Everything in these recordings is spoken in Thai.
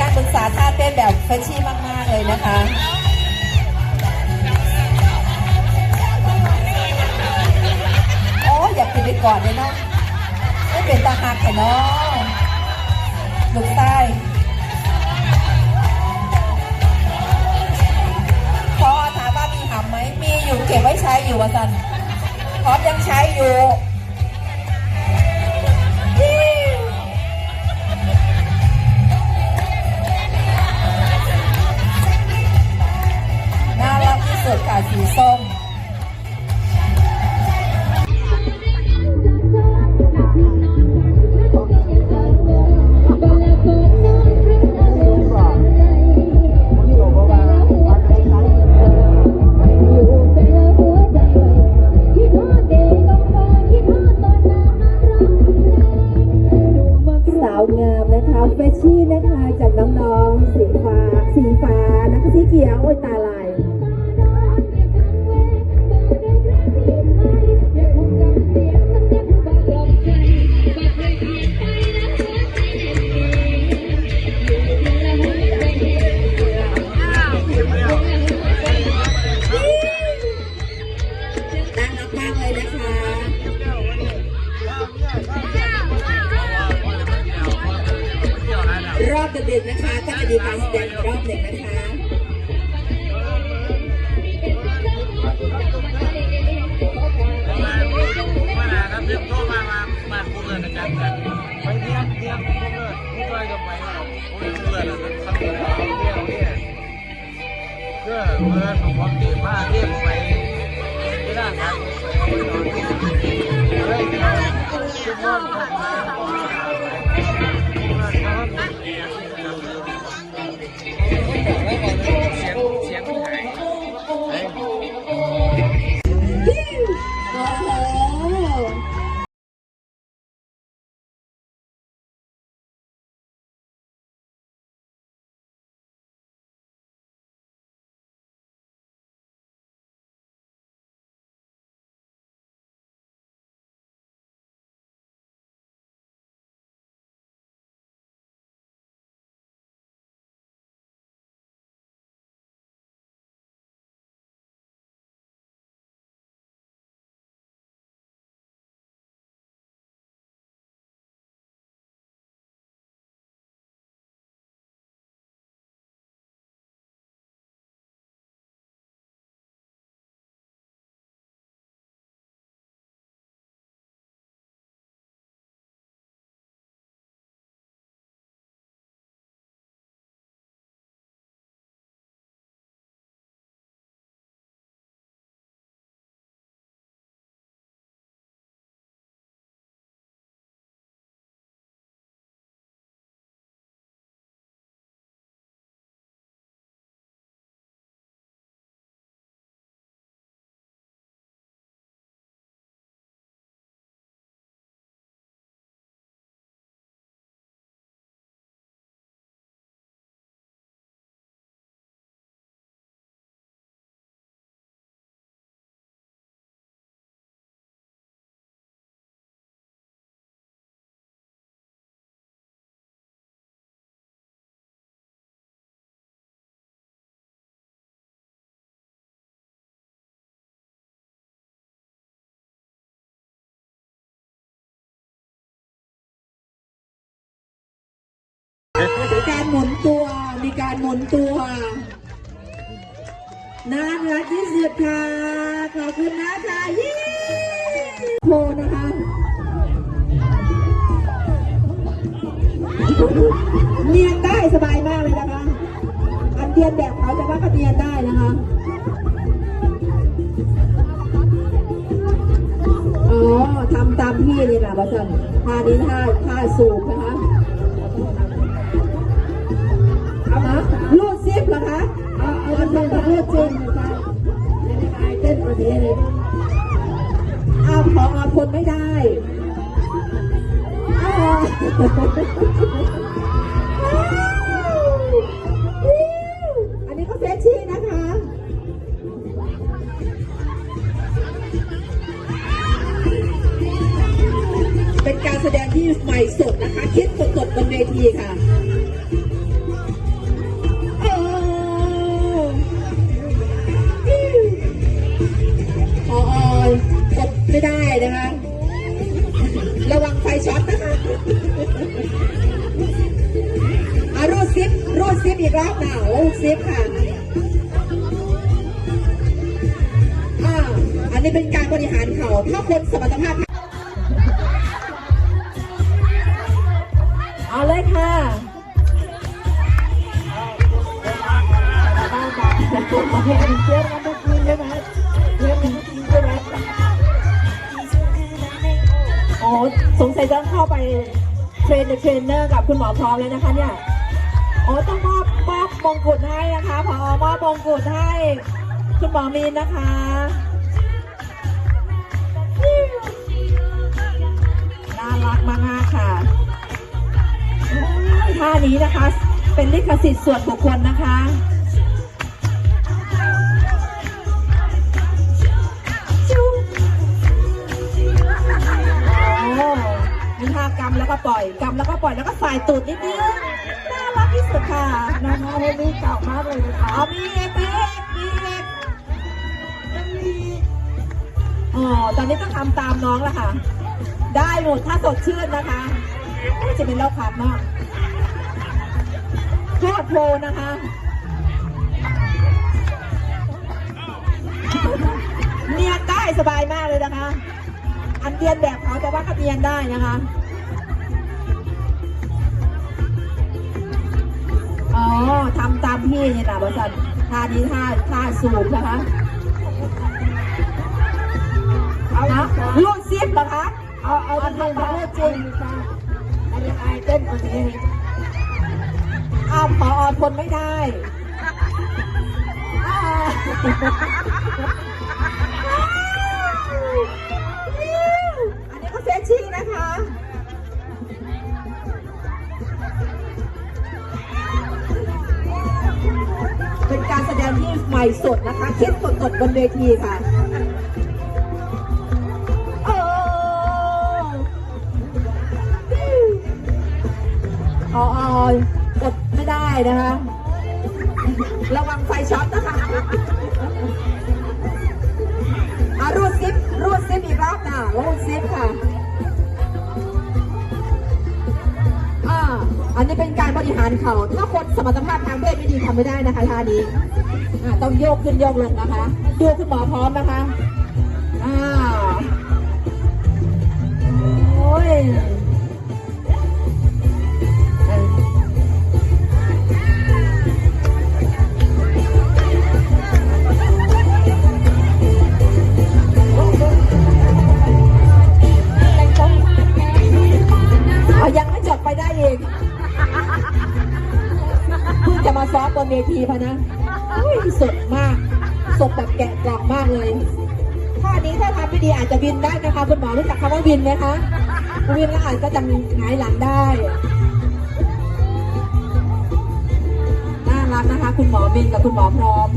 การปรึกษาท่าเต้นแบบเฟรชชี่มาก ๆ เลยนะคะโอ้อยากกินไปก่อนเลยเนาะไม่เป็นตาหักแต่เนาะลูกใต้พอถามว่ามีหำไหมมีอยู่เก็บไว้ใช้อยู่วะสันพร้อมยังใช้อยู่ นึ่งนะคะมาครับเรียกโทรมามามาพูดเลยนะกันไปเที่ยงเที่ยงพูดเลยพูดเลยกับไปพูดเลยนะทำอะไรเที่ยวเนี่ยเพื่อเพื่อนของความดีมากเรียกไปไม่ได้ครับอะไรกันทุกคน มีการหมุนตัว มีการหมุนตัวน่ารักที่สุดค่ะ ขอบคุณนะคะยี่โพนะคะเนียนได้สบายมากเลยนะคะ อันเดียนแบบเขาจะว่าเขาเนียนได้นะคะอ๋อทำตามพี่เลยนะบอสันท่านี้ท่าท่าสูบนะ เหรอคะเอาเอามันเป็นแบบรูดซิปนะคะเต้นประเทศเลยเอาพอเอาคนไม่ได้เอาอันนี้ก็เฟชชี่นะคะเป็นการแสดงที่ใหม่สดนะคะ คิดสดๆบนเวทีค่ะ อารูดซิปรูดซิปอีกรอบหนาวซิปค่ะอ่าอันนี้เป็นการบริหารเขาถ้าคนสมรรถภาพเอาเลยค่ะเชื่อมันทุงคืนใช่ไหม สงสัยจะเข้าไปเทรนเทรนเนอร์กับคุณหมอพร้อมเลยนะคะเนี่ยโอ้ต้องมอบมอบมงกุฎให้นะคะพอมอบมงกุฎให้คุณหมอมีนนะคะน่ารักมากๆค่ะท่านี้นะคะ เป็นลิขสิทธิ์ส่วนบุคคลนะคะ แล้วก็ปล่อยกำแล้วก็ปล่อยแล้วก็สายตูดนิดนึงน่ารักที่สุดค่ะนะคะเพลงนี้เก่ามากเลยนะคะเอามีเอกมีเอกมีเอกอ๋อตอนนี้ต้องทำตามน้องแล้วค่ะ ได้หมดถ้าสดชื่นนะคะไม่จะเป็นเล่าขับมากทอดโพนะคะเนียนได้สบายมากเลยนะคะ อันเรียนแบบเขาแต่ว่าก็เรียนได้นะคะ อ๋อทำตามพี่นี่นะบริษัทท่านี้ท่าท่าสูงนะคะฮะลูดซิปเหรอคะเอาเอาเป็นเพลงประเภทจริงอันนี้อายเต้นคนนี้อ้าวพอทนไม่ได้อ่าอันนี้ก็เฟชชี่นะคะ แสดงที่ใหม่สดนะคะคิดสดๆบนเวทีค่ะโอ้เออกดไม่ได้นะคะ ระวังไฟช็อตนะคะอารูดซิปรูดซิปอีกรอบหนะรูดซิปค่ะานเขาถ้าคนสมรรถภาพทางเพศไม่ดีทำไม่ได้นะคะท่านี้ต้องโยกขึ้นโยกลงนะคะดูคุณหมอพร้อมนะคะอ้าโอ้ย ที่ถ้าทำไม่ดีอาจจะวินได้นะคะคุณหมอรู้จักคำว่าวินไหมคะวินแล้วอาจจะจะหงายหลังได้น่ารักนะคะ คุณหมอมินกับคุณหมอพร้อม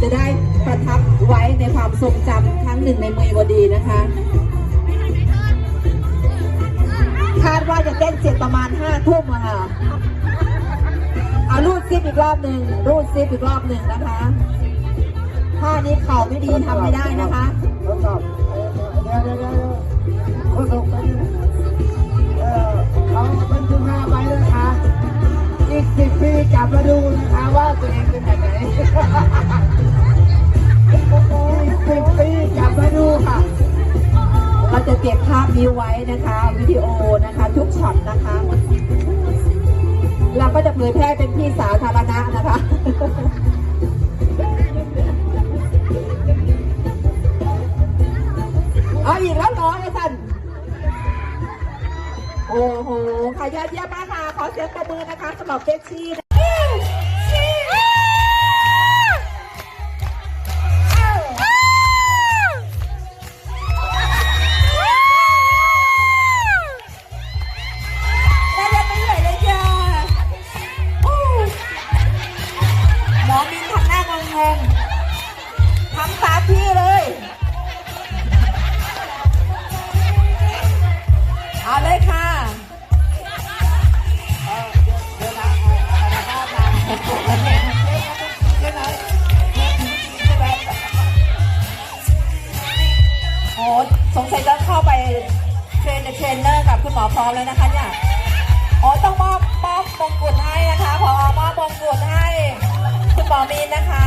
จะได้ประทับไว้ในความทรงจำครั้งหนึ่งในเมืองวดีนะคะคาดว่าจะเต้นเสร็จประมาณห้าทุ่มอะค่ะเอารูดซิปอีกรอบหนึ่งรูดซิปอีกรอบหนึ่งนะคะ ท่านี้เข่าไม่ดีทำไม่ได้นะคะทดสอบเดี๋ยวเดี๋ยวเดี๋ยวทดสอบไปเออเขาเป็นจุฬาไปเลยค่ะอีกสิบปีกลับมาดูนะคะว่าตัวเองเป็นแบบไหนอีกสิบปีกลับมาดูค่ะเราจะเก็บภาพนี้ไว้นะคะ วิดีโอนะคะ ทุกช็อตนะคะ เราก็จะเผยแพร่เป็นที่สาธารณะนะคะ งค่ะยอดเยี่ยมมากค่ะ ขอเสียงประมือนะคะสำหรับเฟชชี่ พร้อมแล้วนะคะเนี่ยอ๋อต้องมอบมอบมงกุฎให้นะคะพอมอบมงกุฎให้ คุณหมอมีนนะคะ